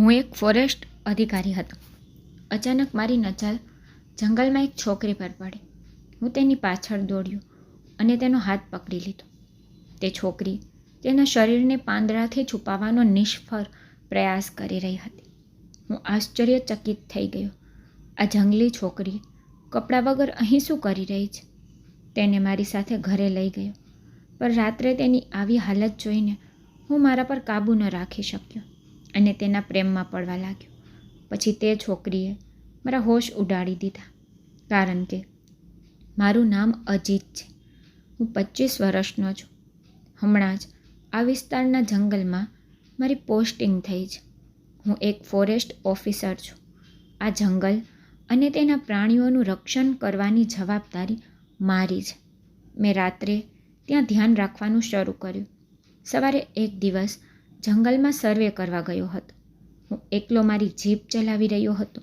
હું એક ફોરેસ્ટ અધિકારી હતો. અચાનક મારી નજર જંગલમાં એક છોકરી પર પડી. હું તેની પાછળ દોડ્યો અને તેનો હાથ પકડી લીધો. તે છોકરી તેના શરીરને પાંદડાથી છુપાવવાનો નિષ્ફળ પ્રયાસ કરી રહી હતી. હું આશ્ચર્યચકિત થઈ ગયો. આ જંગલી છોકરી કપડાં વગર અહીં શું કરી રહી છે? તેને મારી સાથે ઘરે લઈ ગયો. પણ રાત્રે તેની આવી હાલત જોઈને હું મારા પર કાબૂ ન રાખી શક્યો. અને તેના પ્રેમમાં પડવા લાગ્યો. પછી તે છોકરીએ મારા હોશ ઉડાડી દીધા, કારણ કે મારું નામ અજીત છે. હું પચીસ વર્ષનો છું. હમણાં જ આ વિસ્તારના જંગલમાં મારી પોસ્ટિંગ થઈ છે. હું એક ફોરેસ્ટ ઓફિસર છું. આ જંગલ અને તેના પ્રાણીઓનું રક્ષણ કરવાની જવાબદારી મારી છે. મેં રાત્રે ત્યાં ધ્યાન રાખવાનું શરૂ કર્યું. સવારે એક દિવસ જંગલમાં સર્વે કરવા ગયો હતો. હું એકલો મારી જીપ ચલાવી રહ્યો હતો.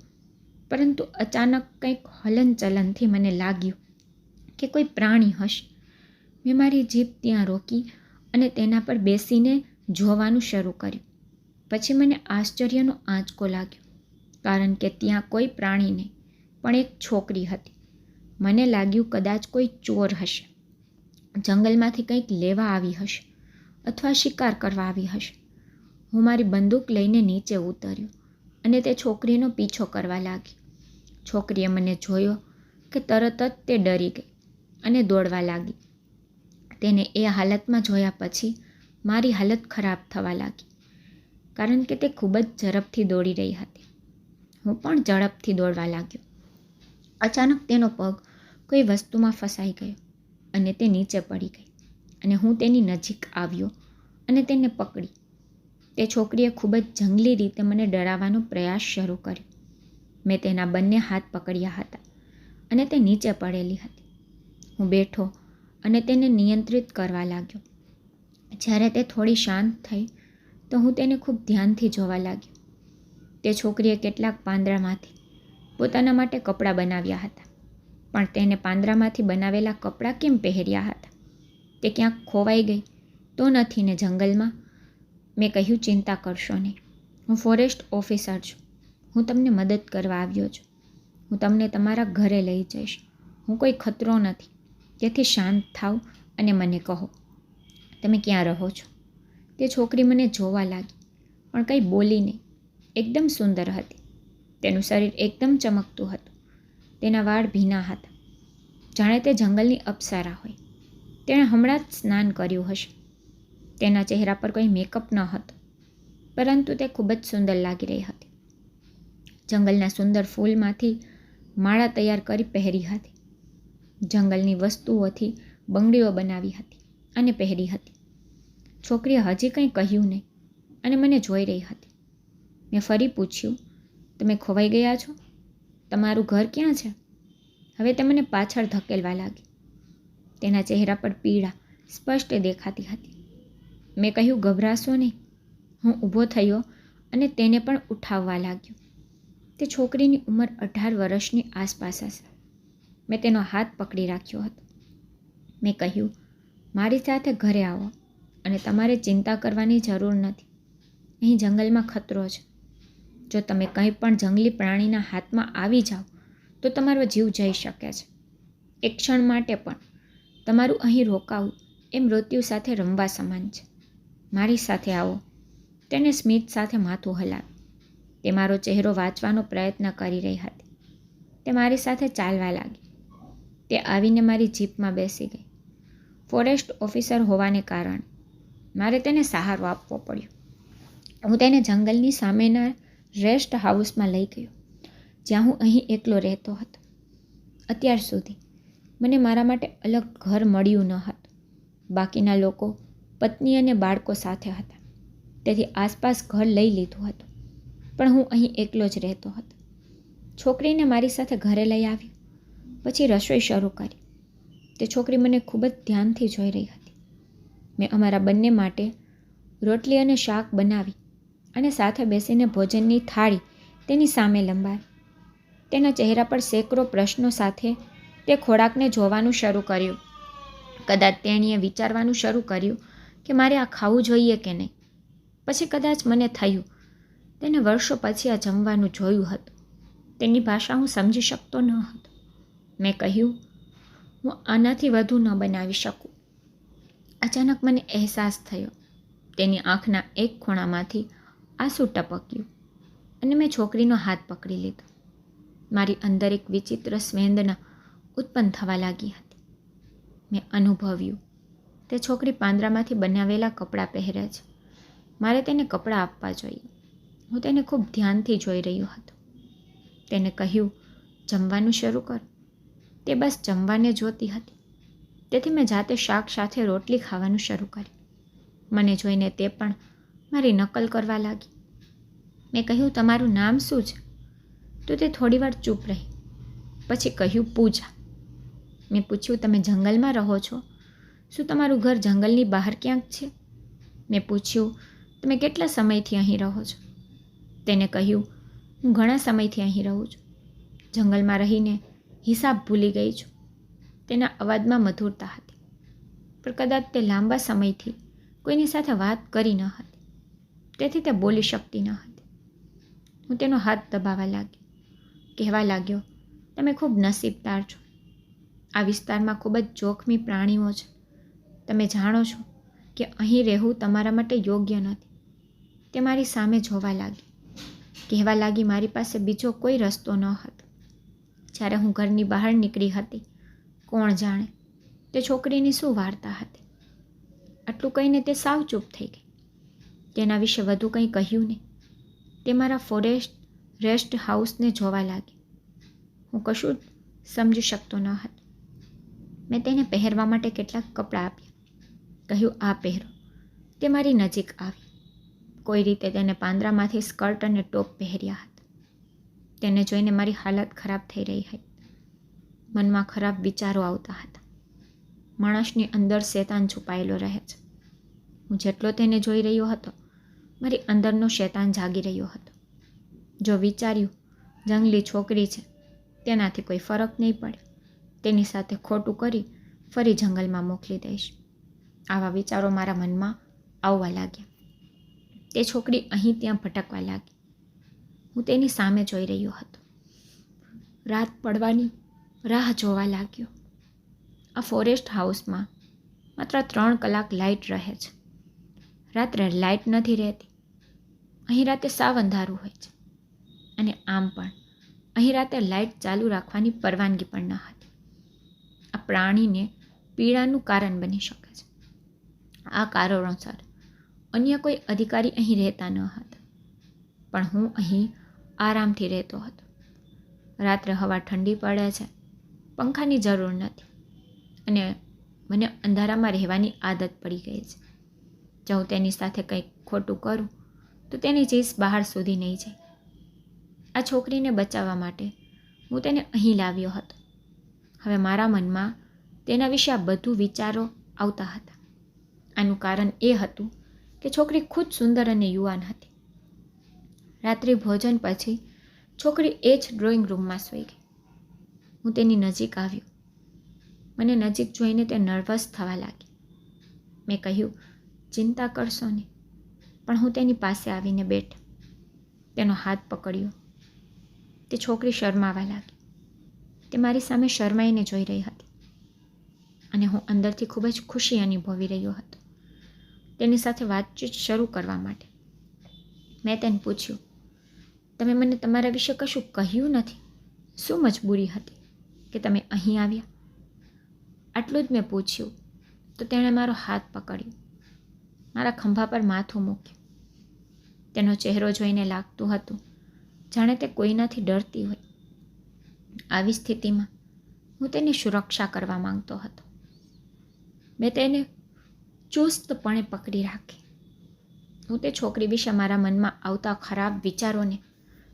પરંતુ અચાનક કંઈક હલનચલનથી મને લાગ્યું કે કોઈ પ્રાણી હશે. મેં મારી જીપ ત્યાં રોકી અને તેના પર બેસીને જોવાનું શરૂ કર્યું. પછી મને આશ્ચર્યનો આંચકો લાગ્યો, કારણ કે ત્યાં કોઈ પ્રાણી નહીં, પણ એક છોકરી હતી. મને લાગ્યું કદાચ કોઈ ચોર હશે. જંગલમાંથી કંઈક લેવા આવી હશે અથવા શિકાર કરવા આવી હશે. હું મારી બંદૂક લઈને નીચે ઉતર્યો અને તે છોકરીનો પીછો કરવા લાગી. છોકરીએ મને જોયો કે તરત જ તે ડરી ગઈ અને દોડવા લાગી. તેને એ હાલતમાં જોયા પછી મારી હાલત ખરાબ થવા લાગી, કારણ કે તે ખૂબ જ ઝડપથી દોડી રહી હતી. હું પણ ઝડપથી દોડવા લાગ્યો. અચાનક તેનો પગ કોઈ વસ્તુમાં ફસાઈ ગયો અને તે નીચે પડી ગઈ અને હું તેની નજીક આવ્યો અને તેને પકડી. તે છોકરીએ ખૂબ જ જંગલી રીતે મને ડરાવવાનો પ્રયાસ શરૂ કર્યો. મેં તેના બંને હાથ પકડ્યા હતા અને તે નીચે પડેલી હતી. હું બેઠો અને તેને નિયંત્રિત કરવા લાગ્યો. જ્યારે તે થોડી શાંત થઈ, તો હું તેને ખૂબ ધ્યાનથી જોવા લાગ્યો. તે છોકરીએ કેટલાક પાંદડામાંથી પોતાના માટે કપડાં બનાવ્યા હતા, પણ તેને પાંદડામાંથી બનાવેલા કપડાં કેમ પહેર્યા હતા? તે ક્યાંક ખોવાઈ ગઈ તો નથી ને જંગલમાં? મેં કહ્યું, ચિંતા કરશો નહીં. હું ફોરેસ્ટ ઓફિસર છું. હું તમને મદદ કરવા આવ્યો છું. હું તમને તમારા ઘરે લઈ જઈશ. હું કોઈ ખતરો નથી. તેથી શાંત થાવ અને મને કહો, તમે ક્યાં રહો છો? તે છોકરી મને જોવા લાગી, પણ કંઈ બોલી નહીં. એકદમ સુંદર હતી. તેનું શરીર એકદમ ચમકતું હતું. તેના વાળ ભીના હતા. જાણે તે જંગલની અપ્સરા હોય. તેણે હમણાં જ સ્નાન કર્યું હશે. તેના ચહેરા પર કોઈ મેકઅપ ન હતો, પરંતુ તે ખૂબ જ સુંદર લાગી રહી હતી. જંગલના સુંદર ફૂલમાંથી માળા તૈયાર કરી પહેરી હતી. જંગલની વસ્તુઓથી બંગડીઓ બનાવી હતી અને પહેરી હતી. છોકરીએ હજી કંઈ કહ્યું નહીં અને મને જોઈ રહી હતી. મેં ફરી પૂછ્યું, તમે ખોવાઈ ગયા છો? તમારું ઘર ક્યાં છે? હવે તે મને પાછળ ધકેલવા લાગી. તેના ચહેરા પર પીડા સ્પષ્ટ દેખાતી હતી. મેં કહ્યું, ગભરાશો નહીં. હું ઊભો થયો અને તેને પણ ઉઠાવવા લાગ્યો. તે છોકરીની ઉંમર અઢાર વર્ષની આસપાસ હશે. મેં તેનો હાથ પકડી રાખ્યો હતો. મેં કહ્યું, મારી સાથે ઘરે આવો અને તમારે ચિંતા કરવાની જરૂર નથી. અહીં જંગલમાં ખતરો છે. જો તમે કંઈ પણ જંગલી પ્રાણીના હાથમાં આવી જાઓ, તો તમારો જીવ જઈ શકે છે. એક ક્ષણ માટે પણ. તમારું અહીં રોકાવું એ મૃત્યુ સાથે રમવા સમાન છે. મારી સાથે આવો. તેને સ્મિત સાથે માથું હલાવ્યું. તે મારો ચહેરો વાંચવાનો પ્રયત્ન કરી રહી હતી. તે મારી સાથે ચાલવા લાગી. તે આવીને મારી જીપમાં બેસી ગઈ. ફોરેસ્ટ ઓફિસર હોવાને કારણે મારે તેને સહારો આપવો પડ્યો. હું તેને જંગલની સામેના રેસ્ટ હાઉસમાં લઈ ગયો, જ્યાં હું અહીં એકલો રહેતો હતો. અત્યાર સુધી મને મારા માટે અલગ ઘર મળ્યું ન હતું. બાકીના લોકો પત્ની અને બાળકો સાથે હતા. તેથી આસપાસ ઘર લઈ લીધું હતું. પણ હું અહીં એકલો જ રહેતો હતો. છોકરીને મારી સાથે ઘરે લઈ આવી પછી રસોઈ શરૂ કરી. તે છોકરી મને ખૂબ જ ધ્યાનથી જોઈ રહી હતી. મેં અમારા બંને માટે રોટલી અને શાક બનાવી અને સાથે બેસીને ભોજનની થાળી તેની સામે લંબાવી. તેના ચહેરા પર સેંકડો પ્રશ્નો સાથે તે ખોરાકને જોવાનું શરૂ કર્યું. કદાચ તેણીએ વિચારવાનું શરૂ કર્યું કે મારે આ ખાવું જોઈએ કે નહીં? પછી કદાચ મને થયું. તેને વર્ષો પછી આ જમવાનું જોયું હતું. તેની ભાષા હું સમજી શકતો ન હતો. મેં કહ્યું, હું આનાથી વધુ ન બનાવી શકું. અચાનક મને અહેસાસ થયો. તેની આંખના એક ખૂણામાંથી આંસુ ટપક્યું અને મેં છોકરીનો હાથ પકડી લીધો. મારી અંદર એક વિચિત્ર સ્વેદના ઉત્પન્ન થવા લાગી હતી. મેં અનુભવ્યું તે છોકરી પાંદરામાંથી બનાવેલા કપડાં પહેરે છે. મારે તેને કપડાં આપવા જોઈએ. હું તેને ખૂબ ધ્યાનથી જોઈ રહ્યો હતો. તેને કહ્યું, જમવાનું શરૂ કર. તે બસ જમવાને જોતી હતી. તેથી મેં જાતે શાક સાથે રોટલી ખાવાનું શરૂ કર્યું. મને જોઈને તે પણ મારી નકલ કરવા લાગી. મેં કહ્યું, તમારું નામ શું છે? તો તે થોડીવાર ચૂપ રહી. પછી કહ્યું, પૂજા. મેં પૂછ્યું, તમે જંગલમાં રહો છો? શું તમારું ઘર જંગલની બહાર ક્યાંક છે? મેં પૂછ્યું, તમે કેટલા સમયથી અહીં રહો છો? તેને કહ્યું, હું ઘણા સમયથી અહીં રહું છું. જંગલમાં રહીને હિસાબ ભૂલી ગઈ છું. તેના અવાજમાં મધુરતા હતી. પણ કદાચ તે લાંબા સમયથી કોઈની સાથે વાત કરી ન હતી. તેથી તે બોલી શકતી ન હતી. હું તેનો હાથ દબાવવા લાગી. કહેવા લાગ્યો, તમે ખૂબ નસીબદાર છો. આ વિસ્તારમાં ખૂબ જ જોખમી પ્રાણીઓ છે. તમે જાણો છો કે અહીં રહેવું તમારા માટે યોગ્ય નથી. તે મારી સામે જોવા લાગી. કહેવા લાગી મારી પાસે બીજો કોઈ રસ્તો ન હતો. જ્યારે હું ઘરની બહાર નીકળી હતી, કોણ જાણે તે છોકરીની શું વાર્તા હતી. આટલું કહીને તે સાવ ચૂપ થઈ ગઈ. તેના વિશે વધુ કંઈ કહ્યું નહીં. તે મારા ફોરેસ્ટ રેસ્ટ હાઉસને જોવા લાગી. હું કશું જ સમજી શકતો ન હતો. મેં તેને પહેરવા માટે કેટલાક કપડાં આપ્યા. કહ્યું, આ પહેરો. તે મારી નજીક આવી. કોઈ રીતે તેને પાંદરામાંથી સ્કર્ટ અને ટોપ પહેર્યા હતા. તેને જોઈને મારી હાલત ખરાબ થઈ રહી હતી. મનમાં ખરાબ વિચારો આવતા હતા. માણસની અંદર શેતાન છુપાયેલો રહે છે. હું જેટલો તેને જોઈ રહ્યો હતો, મારી અંદરનો શેતાન જાગી રહ્યો હતો. જો વિચાર્યું, જંગલી છોકરી છે, તેનાથી કોઈ ફરક નહીં પડે. તેની સાથે ખોટું કરી ફરી જંગલમાં મોકલી દઈશ. આવા વિચારો મારા મનમાં આવવા લાગ્યા. તે છોકરી અહીં ત્યાં ભટકવા લાગી. હું તેની સામે જોઈ રહ્યો હતો. રાત પડવાની રાહ જોવા લાગ્યો. આ ફોરેસ્ટ હાઉસમાં માત્ર ત્રણ કલાક લાઇટ રહે છે. રાત્રે લાઇટ નથી રહેતી. અહીં રાતે સાવ અંધારું હોય છે. અને આમ પણ અહીં રાતે લાઇટ ચાલુ રાખવાની પરવાનગી પણ ન હતી. આ પ્રાણીને પીડાનું કારણ બની શકે. આ કારણોસર અન્ય કોઈ અધિકારી અહીં રહેતા ન હતા. પણ હું અહીં આરામથી રહેતો હતો. રાત્રે હવા ઠંડી પડે છે. પંખાની જરૂર નથી. અને મને અંધારામાં રહેવાની આદત પડી ગઈ છે. જો હું તેની સાથે કંઈક ખોટું કરું, તો તેની ચીસ બહાર સુધી નહીં જાય. આ છોકરીને બચાવવા માટે હું તેને અહીં લાવ્યો હતો. હવે મારા મનમાં તેના વિશે આ બધું વિચારો આવતા હતા. આનું કારણ એ હતું કે છોકરી ખુદ સુંદર અને યુવાન હતી. રાત્રિ ભોજન પછી છોકરી એ જ ડ્રોઈંગ રૂમમાં સૂઈ ગઈ. હું તેની નજીક આવ્યો. મને નજીક જોઈને તે નર્વસ થવા લાગી. મેં કહ્યું, ચિંતા કરશો નહીં. પણ હું તેની પાસે આવીને બેઠ. તેનો હાથ પકડ્યો. તે છોકરી શરમાવા લાગી. તે મારી સામે શરમાઈને જોઈ રહી હતી. અને હું અંદરથી ખૂબ જ ખુશી અનુભવી રહ્યો હતો. તેની સાથે વાતચીત શરૂ કરવા માટે. મેં તેને પૂછ્યું, તમે મને તમારા વિશે કશું કહ્યું નથી? શું મજબૂરી હતી કે તમે અહીં આવ્યા? આટલું જ મેં પૂછ્યું, તો તેણે મારો હાથ પકડ્યો, મારા ખંભા પર માથું મૂક્યું. તેનો ચહેરો જોઈને લાગતું હતું, જાણે તે કોઈનાથી ડરતી હોય. આવી સ્થિતિમાં હું તેની સુરક્ષા કરવા માંગતો હતો. મેં તેને ચુસ્તપણે પકડી રાખી. હું તે છોકરી વિશે મારા મનમાં આવતા ખરાબ વિચારોને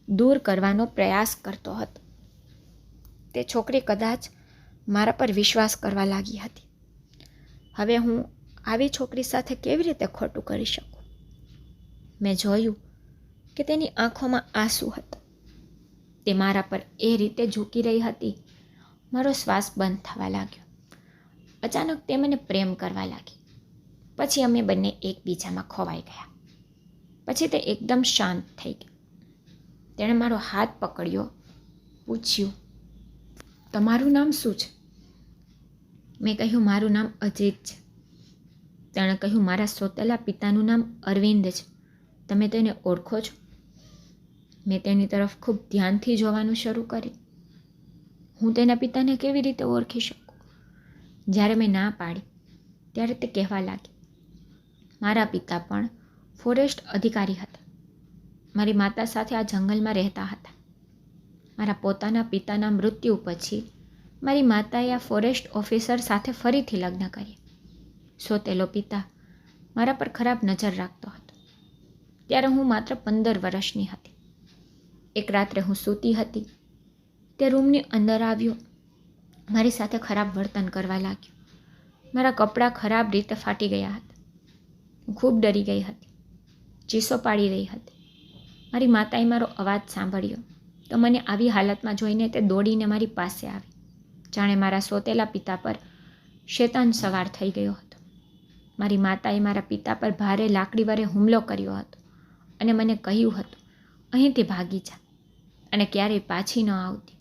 દૂર કરવાનો પ્રયાસ કરતો હતો. તે છોકરી કદાચ મારા પર વિશ્વાસ કરવા લાગી હતી. હવે હું આવી છોકરી સાથે કેવી રીતે ખોટું કરી શકું? મેં જોયું કે તેની આંખોમાં આંસુ હતા. તે મારા પર એ રીતે ઝૂકી રહી હતી. મારો શ્વાસ બંધ થવા લાગ્યો. અચાનક તે મને પ્રેમ કરવા લાગી. પછી અમે બંને એકબીજામાં ખોવાઈ ગયા. પછી તે એકદમ શાંત થઈ ગઈ. તેણે મારો હાથ પકડ્યો, પૂછ્યું, તમારું નામ શું છે? મેં કહ્યું, મારું નામ અજીત છે. તેણે કહ્યું, મારા સોતેલા પિતાનું નામ અરવિંદ છે. તમે તેને ઓળખો છો? મેં તેની તરફ ખૂબ ધ્યાનથી જોવાનું શરૂ કર્યું. હું તેના પિતાને કેવી રીતે ઓળખી શકું? જ્યારે મેં ના પાડી, ત્યારે તે કહેવા લાગી મારા પિતા પણ ફોરેસ્ટ અધિકારી હતા. મારી માતા સાથે આ જંગલમાં રહેતા હતા. મારા પોતાના પિતાના મૃત્યુ પછી મારી માતાએ આ ફોરેસ્ટ ઓફિસર સાથે ફરીથી લગ્ન કર્યા. સોતેલો પિતા મારા પર ખરાબ નજર રાખતો હતો. ત્યારે હું માત્ર પંદર વર્ષની હતી. એક રાત્રે હું સૂતી હતી. તે રૂમની અંદર આવ્યો. મારી સાથે ખરાબ વર્તન કરવા લાગ્યું. મારા કપડાં ખરાબ રીતે ફાટી ગયા હતા. હું ખૂબ ડરી ગઈ હતી. ચીસો પાડી રહી હતી. મારી માતાએ મારો અવાજ સાંભળ્યો તો મને આવી હાલતમાં જોઈને તે દોડીને મારી પાસે આવી. જાણે મારા સોતેલા પિતા પર શેતાન સવાર થઈ ગયો હતો. મારી માતાએ મારા પિતા પર ભારે લાકડી વડે હુમલો કર્યો હતો અને મને કહ્યું હતું, અહીંથી ભાગી જા અને ક્યારેય પાછી ન આવતી.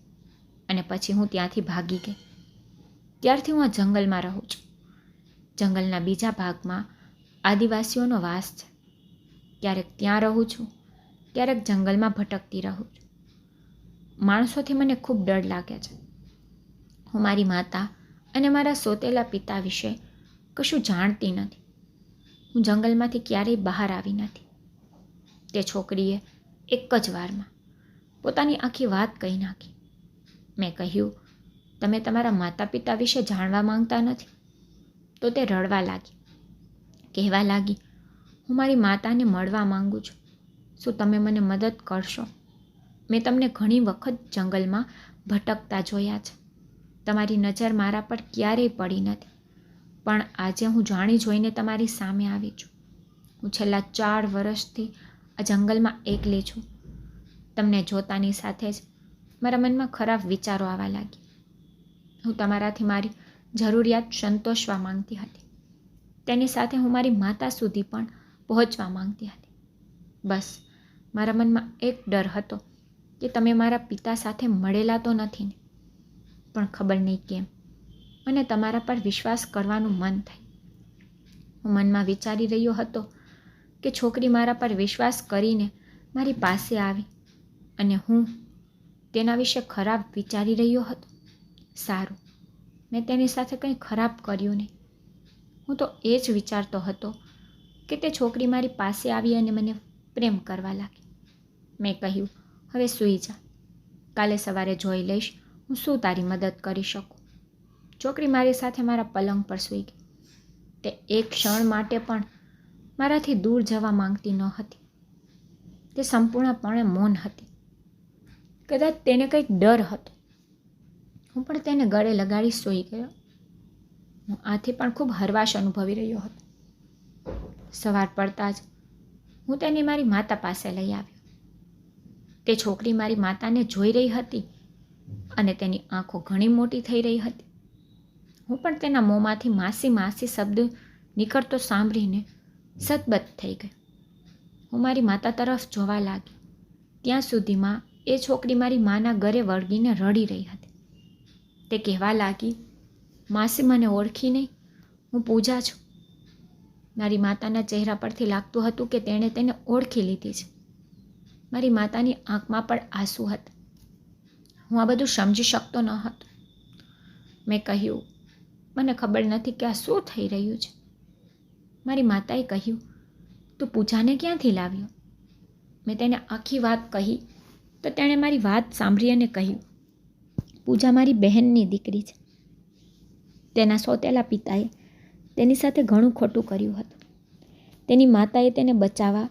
અને પછી હું ત્યાંથી ભાગી ગઈ. ત્યારથી હું આ જંગલમાં રહું છું. જંગલના બીજા ભાગમાં આદિવાસીઓનો વાસ છે. ક્યારેક ત્યાં રહું છું, ક્યારેક જંગલમાં ભટકતી રહું છું. માણસોથી મને ખૂબ ડર લાગે છે. હું મારી માતા અને મારા સોતેલા પિતા વિશે કશું જાણતી નથી. હું જંગલમાંથી ક્યારેય બહાર આવી નથી. તે છોકરીએ એક જ વારમાં પોતાની આખી વાત કહી નાખી. મેં કહ્યું, તમે તમારા માતા પિતા વિશે જાણવા માંગતા નથી. તો તે રડવા લાગી. કહેવા લાગી, હું મારી માતાને મળવા માંગુ છું. શું તમે મને મદદ કરશો? મેં તમને ઘણી વખત જંગલમાં ભટકતા જોયા છે. તમારી નજર મારા પર ક્યારેય પડી નથી. પણ આજે હું જાણી જોઈને તમારી સામે આવી છું. હું છેલ્લા ચાર વર્ષથી આ જંગલમાં એકલી છું. તમને જોતાની સાથે જ મારા મનમાં ખરાબ વિચારો આવવા લાગી હું તમારાથી મારી જરૂરિયાત સંતોષવા માંગતી હતી. તેની સાથે હું મારી માતા સુધી પણ પહોંચવા માંગતી હતી. બસ, મારા મનમાં એક ડર હતો કે તમે મારા પિતા સાથે મળેલા તો નથી ને, પણ ખબર નહીં કેમ. મને તમારા પર વિશ્વાસ કરવાનું મન થાય. હું મનમાં વિચારી રહ્યો હતો કે છોકરી મારા પર વિશ્વાસ કરીને મારી પાસે આવી અને હું તેના વિશે ખરાબ વિચારી રહ્યો હતો. સારું, મેં તેની સાથે કંઈ ખરાબ કર્યું નહીં. હું તો એ જ વિચારતો હતો કે તે છોકરી મારી પાસે આવી અને મને પ્રેમ કરવા લાગી. મેં કહ્યું, હવે સૂઈ જા. કાલે સવારે જોઈ લઈશ. હું શું તારી મદદ કરી શકું? છોકરી મારી સાથે મારા પલંગ પર સૂઈ ગઈ. તે એક ક્ષણ માટે પણ મારાથી દૂર જવા માંગતી ન હતી. તે સંપૂર્ણપણે મૌન હતી. કદાચ તેને કંઈક ડર હતો. હું પણ તેને ગળે લગાડી સૂઈ ગયો. હું આથી પણ ખૂબ હરવાશ અનુભવી રહ્યો હતો. સવાર પડતા જ હું તેને મારી માતા પાસે લઈ આવ્યો. તે છોકરી મારી માતાને જોઈ રહી હતી અને તેની આંખો ઘણી મોટી થઈ રહી હતી. હું પણ તેના મોંમાંથી માસી માસી શબ્દ નીકળતો સાંભળીને સતબત થઈ ગઈ. હું મારી માતા તરફ જોવા લાગી. ત્યાં સુધીમાં એ છોકરી મારી માના ઘરે વળગીને રડી રહી હતી. તે કહેવા લાગી માસી મને ઓળખી નહીં. હું પૂજા છું. મારી માતાના ચહેરા પરથી લાગતું હતું કે તેણે તેને ઓળખી લીધી છે. મારી માતાની આંખમાં પણ આંસુ હતા. હું આ બધું સમજી શકતો ન હતો. મેં કહ્યું, મને ખબર નથી કે આ શું થઈ રહ્યું છે. મારી માતાએ કહ્યું, તું પૂજાને ક્યાંથી લાવ્યો? મેં તેને આખી વાત કહી તો તેણે મારી વાત સાંભળી અને કહ્યું, પૂજા મારી બહેનની દીકરી છે. તેના સોતેલા પિતાએ તેની સાથે ઘણું ખોટું કર્યું હતું. તેની માતાએ તેને બચાવવા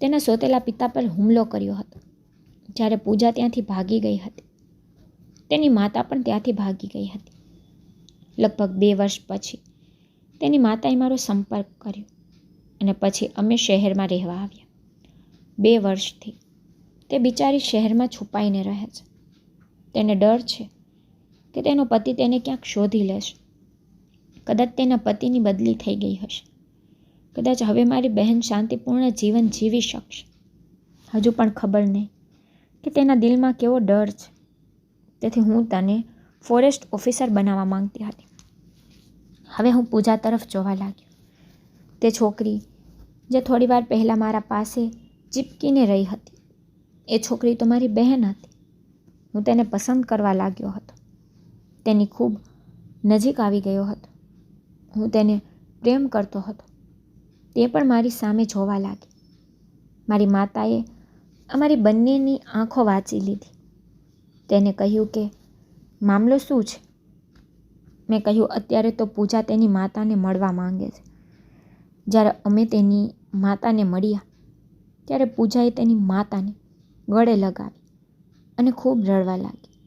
તેના સોતેલા પિતા પર હુમલો કર્યો હતો. જ્યારે પૂજા ત્યાંથી ભાગી ગઈ હતી. તેની માતા પણ ત્યાંથી ભાગી ગઈ હતી. લગભગ બે વર્ષ પછી તેની માતાએ મારો સંપર્ક કર્યો અને પછી અમે શહેરમાં રહેવા આવ્યા. બે વર્ષથી તે બિચારી શહેરમાં છુપાઈને રહે છે. તેને ડર છે કે તેનો પતિ તેને ક્યાંક શોધી લેશે. કદાચ તેના પતિની બદલી થઈ ગઈ હશે. કદાચ હવે મારી બહેન શાંતિપૂર્ણ જીવન જીવી શકશે. હજુ પણ ખબર નહીં કે તેના દિલમાં કેવો ડર છે. તેથી હું તને ફોરેસ્ટ ઓફિસર બનાવવા માંગતી હતી. હવે હું પૂજા તરફ જોવા લાગ્યો. તે છોકરી જે થોડીવાર પહેલાં મારા પાસે ચીપકીને રહી હતી, એ છોકરી તો મારી બહેન હતી. હું તેને પસંદ કરવા લાગ્યો હતો. તેની ખૂબ નજીક આવી ગયો હતો. હું તેને પ્રેમ કરતો હતો. તે પણ મારી સામે જોવા લાગી. મારી માતાએ અમારી બંનેની આંખો વાંચી લીધી. તેને કહ્યું કે, મામલો શું છે? મેં કહ્યું, અત્યારે તો પૂજા તેની માતાને મળવા માંગે છે. જ્યારે અમે તેની માતાને મળ્યા, ત્યારે પૂજાએ તેની માતાને ગળે લગાવી અને ખૂબ રડવા લાગી.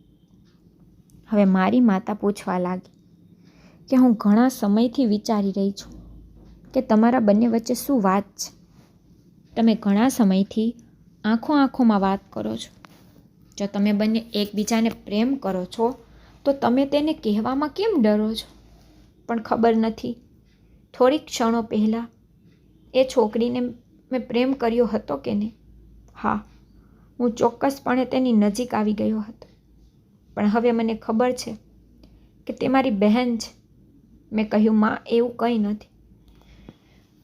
હવે મારી માતા પૂછવા લાગી કે હું ઘણા સમયથી વિચારી રહી છું કે તમારા બંને વચ્ચે શું વાત છે? તમે ઘણા સમયથી આંખો આંખોમાં વાત કરો છો. જો તમે બંને એકબીજાને પ્રેમ કરો છો, તો તમે તેને કહેવામાં કેમ ડરો છો? પણ ખબર નથી. થોડીક ક્ષણો પહેલાં એ છોકરીને મેં પ્રેમ કર્યો હતો કે નહીં? હા, હું ચોક્કસપણે તેની નજીક આવી ગયો હતો. પણ હવે મને ખબર છે કે તે મારી બહેન છે. મેં કહ્યું, માં, એવું કંઈ નથી.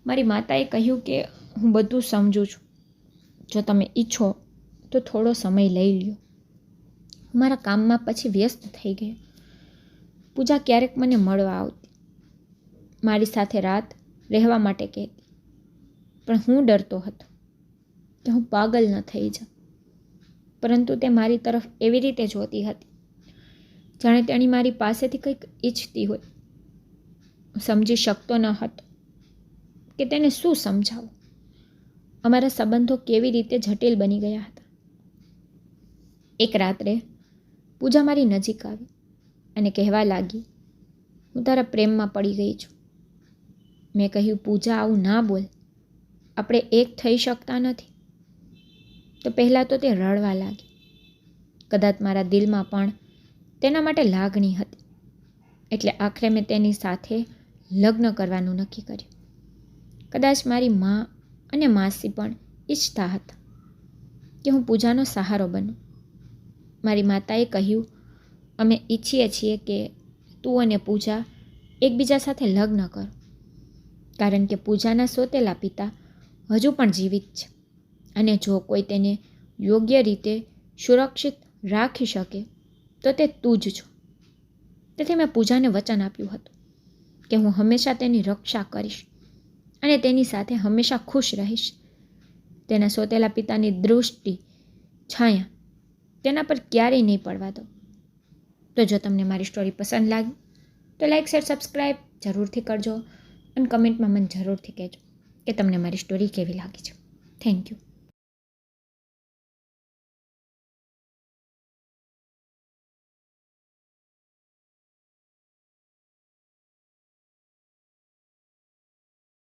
મારી માતાએ કહ્યું કે, હું બધું સમજું છું. જો તમે ઈચ્છો તો થોડો સમય લઈ લ્યો. મારા કામમાં પછી વ્યસ્ત થઈ ગયો પૂજા ક્યારેક મને મળવા આવતી. મારી સાથે રાત રહેવા માટે કહેતી. પણ હું ડરતો હતો કે હું પાગલ ન થઈ જાઉં. પરંતુ તે મારી તરફ એવી રીતે જોતી હતી. જાણે તેણી મારી પાસેથી કંઈક ઈચ્છતી હોય. સમજી શકતો ન હતો કે તેને શું સમજાવું? અમારા સંબંધો કેવી રીતે જટિલ બની ગયા હતા? એક રાત્રે પૂજા મારી નજીક આવી અને કહેવા લાગી, હું તારા પ્રેમમાં પડી ગઈ છું. મેં કહ્યું, પૂજા, આવું ના બોલ. આપણે એક થઈ શકતા નથી. તો પહેલાં તો તે રડવા લાગી. કદાચ મારા દિલમાં પણ તેના માટે લાગણી હતી. એટલે આખરે મેં તેની સાથે લગ્ન કરવાનું નક્કી કર્યું. કદાચ મારી મા અને માસી પણ ઈચ્છતા હતા કે હું પૂજાનો સહારો બનું. મારી માતાએ કહ્યું, અમે ઈચ્છીએ છીએ કે તું અને પૂજા એકબીજા સાથે લગ્ન કરો, કારણ કે પૂજાના સોતેલા પિતા હજુ પણ જીવિત છે અને જો કોઈ તેને યોગ્ય રીતે સુરક્ષિત રાખી શકે, તો તે તું જ છો. તેથી મેં પૂજાને વચન આપ્યું હતું. કે હું હંમેશા તેની રક્ષા કરીશ અને તેની સાથે હંમેશા ખુશ રહીશ. તેના સોતેલા પિતાની દૃષ્ટિ છાયા. તેના પર ક્યારેય નહીં પડવા દો. તો જો તમને મારી સ્ટોરી પસંદ લાગી, તો લાઈક શેર સબસ્ક્રાઈબ જરૂરથી કરજો અને કમેન્ટમાં મને જરૂરથી કહેજો કે તમને મારી સ્ટોરી કેવી લાગી છે. Thank you